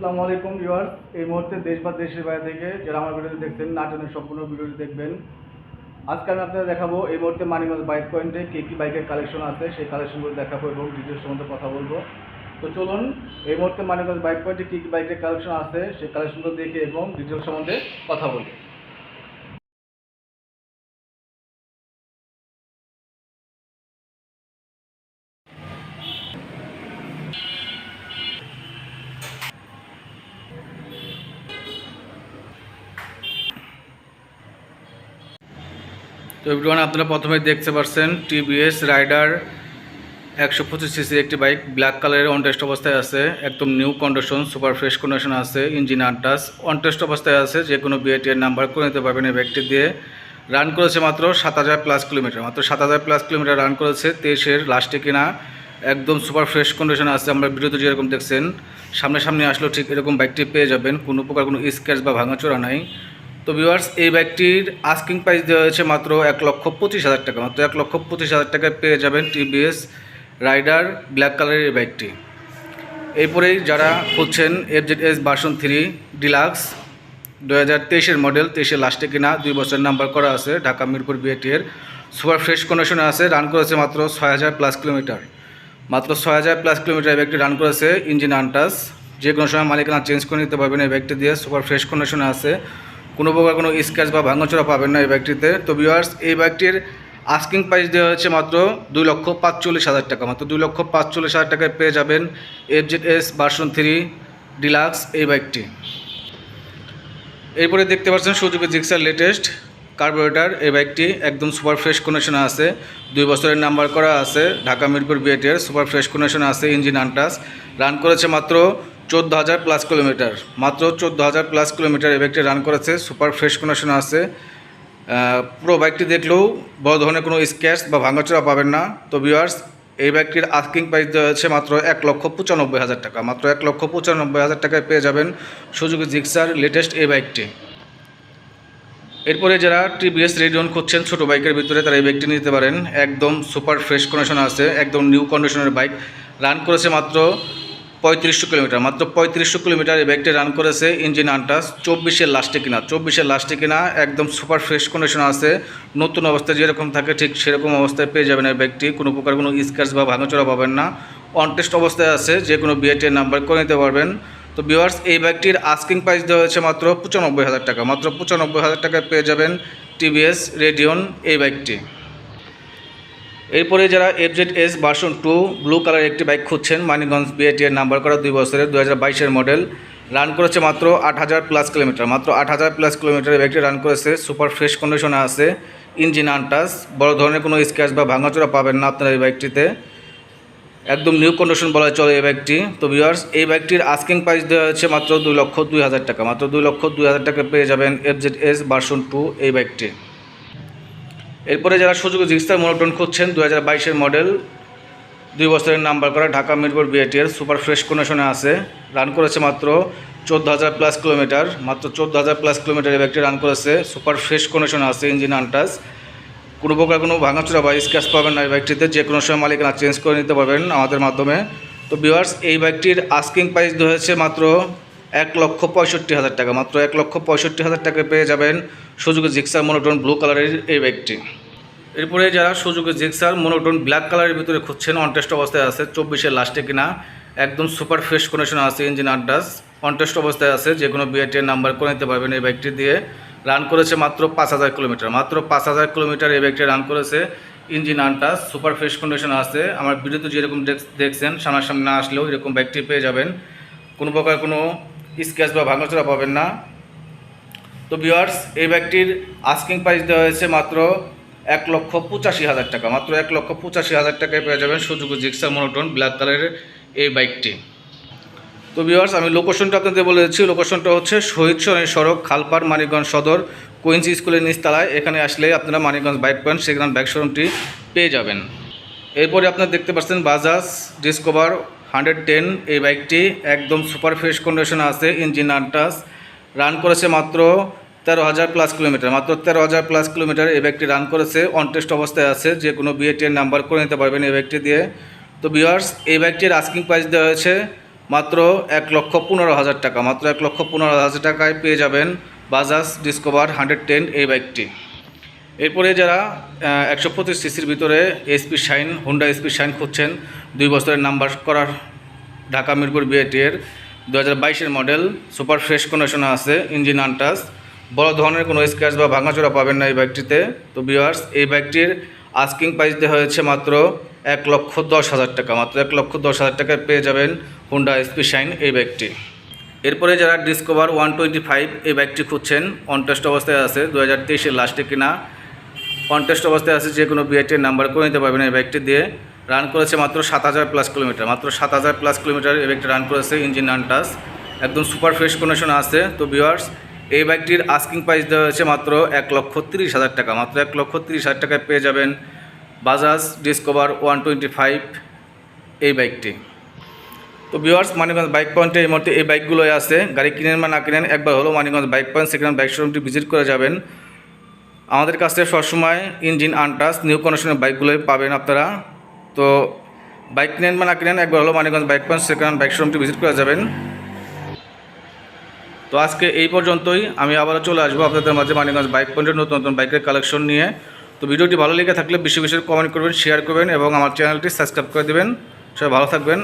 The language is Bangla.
আসসালামু আলাইকুম এই মুহূর্তে দেশ বা দেশের বাইরে থেকে যারা আমার ভিডিওটি দেখছেন নাটনের সম্পূর্ণ ভিডিওটি দেখবেন। আজকে আমি আপনাদের দেখাবো এই মুহূর্তে মানিগঞ্জ বাইক পয়েন্টে কী কী বাইকের কালেকশন আছে, সেই কালেকশনগুলো দেখাবো এবং ডিটেলস সম্বন্ধে কথা বলব। তো চলুন, এই মুহূর্তে মানিগঞ্জ বাইক পয়েন্টে কী কী বাইকের কালেকশন আছে, সেই কালেকশনগুলো দেখে এবং ডিটেলস সম্বন্ধে কথা বলি। তো এভরিওয়ান আপনারা প্রথমে দেখতে পাচ্ছেন টিভিএস রাইডার একশো পঁচিশ সিসির একটি বাইক ব্ল্যাক কালারের অন টেস্ট অবস্থায় আছে, একদম new condition super fresh condition আছে ইঞ্জিন আনটাস অন টেস্ট অবস্থায় আছে যে কোনো বিআইটি এর নাম্বার করে নিতে পারবেন এই বাইকটি দিয়ে। রান করেছে মাত্র সাত হাজার প্লাস কিলোমিটার মাত্র সাত হাজার প্লাস কিলোমিটার রান করেছে, তেইশের লাস্টে কিনা, একদম সুপার ফ্রেশ কন্ডিশন আছে, আমরা ভিডিওতে যেরকম দেখছেন সামনে সামনে আসলেও ঠিক এরকম বাইকটি পেয়ে যাবেন, কোনো প্রকার কোনো স্ক্র্যাচ বা ভাঙাচোরা নাই। তো ভিউয়ার্স এই বাইকটির আস্কিং প্রাইস দেওয়া হয়েছে মাত্র এক লক্ষ পঁচিশ হাজার টাকা। মাত্র এক লক্ষ পঁচিশ হাজার টাকায় পেয়ে যাবেন টিভিএস রাইডার ব্ল্যাক কালারের এই বাইকটি এরপরেই যারা খুঁজছেন F Z S version three deluxe দু হাজার তেইশের মডেল তেইশের লাস্টে কিনা, দুই বছর নাম্বার করা আছে, ঢাকা মিরপুর বিএটি এর। সুপার ফ্রেশ কন্ডিশনে আছে রান করেছে মাত্র ছয় হাজার প্লাস কিলোমিটার মাত্র ছয় হাজার প্লাস কিলোমিটার এই বাইকটি রান করেছে ইঞ্জিন আনটাস যে কোনো সময় মালিকানা চেঞ্জ করে নিতে পারবেন এই বাইকটি দিয়ে। সুপার ফ্রেশ কন্ডিশনে আছে। কোনো প্রকার কোনো স্ক্র্যাচ বা ভাঙাচোরা পাবেন না এই বাইকটিতে তো ভিউয়ার্স এই বাইকটির আস্কিং প্রাইস দেওয়া হয়েছে মাত্র দুই লক্ষ পাঁচচল্লিশ হাজার টাকা। মাত্র দুই লক্ষ পাঁচচল্লিশ হাজার টাকায় পেয়ে যাবেন F Z S version three deluxe এই বাইকটি এরপরে দেখতে পাচ্ছেন সুজুকি জিক্সার লেটেস্ট কার্বোরেটার এই বাইকটি একদম সুপার ফ্রেশ কন্ডিশনে আছে। দুই বছরের নাম্বার করা আছে, ঢাকা মিরপুর বিএটের সুপার ফ্রেশ কন্ডিশনে আছে ইঞ্জিন আনটাস রান করেছে মাত্র চোদ্দ হাজার প্লাস কিলোমিটার মাত্র চোদ্দ হাজার প্লাস কিলোমিটার এই বাইকটি রান করেছে সুপার ফ্রেশ কন্ডিশনে আছে। পুরো বাইকটি দেখলেও বড় ধরনের কোনো স্ক্র্যাচ বা ভাঙাচোরা পাবেন না। তো ভিউয়ার্স এই বাইকটির আস্কিং প্রাইস হচ্ছে মাত্র এক লক্ষ পঁচানব্বই হাজার টাকা। মাত্র এক লক্ষ পঁচানব্বই হাজার টাকায় পেয়ে যাবেন সুজুকি জিক্সার লেটেস্ট এই বাইকটি এরপরে যারা টিভিএস রেডিয়ন খুঁজছেন, ছোটো বাইকের ভিতরে তারা এই বাইকটি নিতে পারেন। একদম সুপার ফ্রেশ কন্ডিশন আছে, একদম নিউ কন্ডিশনের বাইক রান করেছে মাত্র পঁয়ত্রিশশো কিলোমিটার, মাত্র পঁয়ত্রিশশো কিলোমিটার এই বাইকটি রান করেছে ইঞ্জিন আনটাস চব্বিশের লাস্টে কিনা, চব্বিশের লাস্টে কিনা, একদম সুপার ফ্রেশ কন্ডিশন আছে। নতুন অবস্থায় যেরকম থাকে ঠিক সেরকম অবস্থায় পেয়ে যাবেন এই বাইকটি কোনো প্রকার কোনো স্ক্র্যাচ বা ভাঙাচোরা পাবেন না। অনটেস্ট অবস্থায় আছে, যে কোনো বিআইটির নাম্বার করে নিতে পারবেন। তো বিওয়ার্স এই বাইকটির আস্কিং প্রাইস দেওয়া হয়েছে মাত্র পঁচানব্বই হাজার টাকা, মাত্র পঁচানব্বই হাজার টাকায় পেয়ে যাবেন টিভিএস রেডিয়ন এই বাইকটি এরপরে যারা F Z S version two blue colour একটি বাইক খুঁজছেন মানিগঞ্জ বিএটি এর নাম্বার করা দুই বছরের দু হাজার মডেল রান করেছে মাত্র আট হাজার প্লাস কিলোমিটার মাত্র আট হাজার প্লাস কিলোমিটার বাইকটি রান করেছে সুপার ফ্রেশ কন্ডিশনে আছে ইঞ্জিন আনটাস বড় ধরনের কোনো স্ক্র্যাচ বা ভাঙাচোরা পাবেন না আপনারা এই বাইকটিতে একদম নিউ কন্ডিশন বলা চলে এই বাইকটি তো ভিউয়ার্স এই বাইকটির আস্কিং প্রাইস দেওয়া হচ্ছে মাত্র দুই লক্ষ দুই হাজার টাকা। মাত্র দুই লক্ষ দুই হাজার টাকা পেয়ে যাবেন F Z S version two এই বাইকটি এরপরে যারা সুযোগ জিক্সার মোনোটন খুঁজছেন দু হাজার বাইশের মডেল দুই বছরের নাম্বার করা ঢাকা মিরপুর বিএটির সুপার ফ্রেশ কন্ডিশনে আছে। রান করেছে মাত্র চোদ্দ হাজার প্লাস কিলোমিটার মাত্র চোদ্দ হাজার প্লাস কিলোমিটার এই বাইকটি রান করেছে। সুপার ফ্রেশ কন্ডিশনে আছে ইঞ্জিন আনটাস কোনো প্রকার কোনো ভাঙাচোরা বা স্ক্র্যাচ পাবেন না এই বাইকটিতে যে কোনো সময় মালিকানা চেঞ্জ করে নিতে পারবেন আমাদের মাধ্যমে। তো ভিউয়ার্স এই বাইকটির আস্কিং প্রাইস হয়েছে মাত্র এক লক্ষ পঁয়ষট্টি হাজার টাকা। মাত্র এক লক্ষ পঁয়ষট্টি হাজার টাকা পেয়ে যাবেন সুযোগে জিক্সার মনোটন ব্লু কালারের এই বাইকটি এরপরে যারা সুযোগে জিক্সার মনোটন ব্ল্যাক কালারের ভিতরে খুঁজছেন, অনটেস্ট অবস্থায় আছে, চব্বিশের লাস্টে কিনা। একদম সুপার ফ্রেশ কন্ডিশন আছে ইঞ্জিন আড্ডাস। অনটেস্ট অবস্থায় আছে, যে কোনো বিআইটির নাম্বার করে নিতে পারবেন এই বাইকটি দিয়ে। রান করেছে মাত্র পাঁচ হাজার কিলোমিটার। মাত্র পাঁচ হাজার কিলোমিটার এই বাইকটি রান করেছে engine untouched super fresh condition আছে। আমার ভিডিওতে যেরকম দেখ- দেখছেন, সামনাসামনি না আসলেও এরকম বাইকটি পেয়ে যাবেন। কোনো প্রকার কোনো স্ক্র্যাচ বা ভাঙাচোরা পাবেন না। তো ভিউয়ার্স এই বাইকটির আস্কিং প্রাইস দেওয়া হয়েছে মাত্র এক লক্ষ পঁচাশি হাজার টাকা। মাত্র এক লক্ষ পঁচাশি হাজার টাকায় পেয়ে যাবেন সুযোগ জিক্সা মনোটন ব্ল্যাক কালারের এই বাইকটি। তো ভিউয়ার্স আমি লোকেশনটা আপনাদের বলে দিচ্ছি। লোকেশনটা হচ্ছে শহীদ সরণি সড়ক, খালপাড়, মানিকগঞ্জ সদর, কুইন্সি স্কুলের নিচতলায়। এখানে আসলে আপনারা মানিকগঞ্জ বাইক পয়েন্ট সেখানে বাইক শোরুমটি পেয়ে যাবেন। এরপরে আপনারা দেখতে পাচ্ছেন বাজাজ, ডিসকভার হান্ড্রেড টেন এই বাইকটি একদম সুপার ফ্রেশ কন্ডিশনে আছে, ইঞ্জিন আনটাস। রান করেছে মাত্র তেরো হাজার প্লাস কিলোমিটার, মাত্র তেরো হাজার প্লাস কিলোমিটার এই বাইকটি রান করেছে অনটেস্ট অবস্থায় আছে, যে কোনো বিএটির নাম্বার করে নিতে পারবেন এই বাইকটি দিয়ে। তো বিয়ার্স এই বাইকটির আস্কিং প্রাইস দেওয়া হয়েছে মাত্র এক লক্ষ পনেরো হাজার টাকা, মাত্র এক লক্ষ পনেরো হাজার টাকায় পেয়ে যাবেন বাজাজ ডিসকভার হান্ড্রেড টেন এই বাইকটি। এরপরে যারা একশো পঁচিশ সিসির ভিতরে SP Shine Honda SP Shine খুঁজছেন, দুই বছরের নাম্বার করার ঢাকা মিরপুর বিএটির দু হাজার বাইশের মডেল, সুপার ফ্রেশ কন্ডিশনে আছে, ইঞ্জিন আনটাস বড় ধরনের কোনো স্ক্র্যাচ বা ভাঙাচোরা পাবেন না এই বাইকটিতে। তো বিয়ার্স এই বাইকটির আস্কিং প্রাইস দেওয়া হয়েছে মাত্র এক লক্ষ দশ হাজার টাকা, মাত্র এক লক্ষ দশ হাজার টাকায় পেয়ে যাবেন হুন্ডা এসপি শাইন এই বাইকটি। এরপরে যারা ডিসকভার ওয়ান টোয়েন্টি ফাইভ এই বাইকটি খুঁজছেন অনটেস্ট অবস্থায় আছে দু হাজার তেইশের লাস্টে কিনা। কন্টেস্ট অবস্থায় আছে যে কোনো বিআইটির নাম্বার করে নিতে পারবেন। এই বাইকটি দিয়ে রান করেছে মাত্র সাত হাজার প্লাস কিলোমিটার মাত্র সাত হাজার প্লাস কিলোমিটার এই বাইকটি রান করেছে ইঞ্জিন আনটাস একদম সুপার ফ্রেশ কন্ডিশন আছে। তো ভিউয়ার্স এই বাইকটির আস্কিং প্রাইস দেওয়া হয়েছে মাত্র এক লক্ষ তিরিশ হাজার টাকা। মাত্র এক লক্ষ তিরিশ হাজার টাকায় পেয়ে যাবেন Bajaj Discover one twenty five এই বাইকটি তো ভিউয়ার্স মানিগঞ্জ বাইক পয়েন্টে এই মুহূর্তে এই বাইকগুলোই আছে। গাড়ি কিনেন বা না কিনেন, একবার হলো মানিগঞ্জ বাইক পয়েন্ট সেখানে বাইক শোরুমটি ভিজিট করে যাবেন। আমাদের কাছ থেকে সবসময় ইঞ্জিন আনটাস নিউ কন্ডিশনের বাইকগুলোই পাবেন আপনারা। তো বাইক কিনেন বা না কিনেন, একবার হলো মানিগঞ্জ বাইক পয়েন্ট সেখানে বাইক শোরুমটি ভিজিট করে যাবেন। তো আজকে এই পর্যন্তই, আমি আবারও চলে আসব আপনাদের মাঝে মানিগঞ্জ বাইক পয়েন্টের নতুন নতুন বাইকের কালেকশন নিয়ে। তো ভিডিওটি ভালো লেগে থাকলে বেশি বেশি কমেন্ট করবেন শেয়ার করবেন এবং আমার চ্যানেলটি সাবস্ক্রাইব করে দেবেন। সবাই ভালো থাকবেন।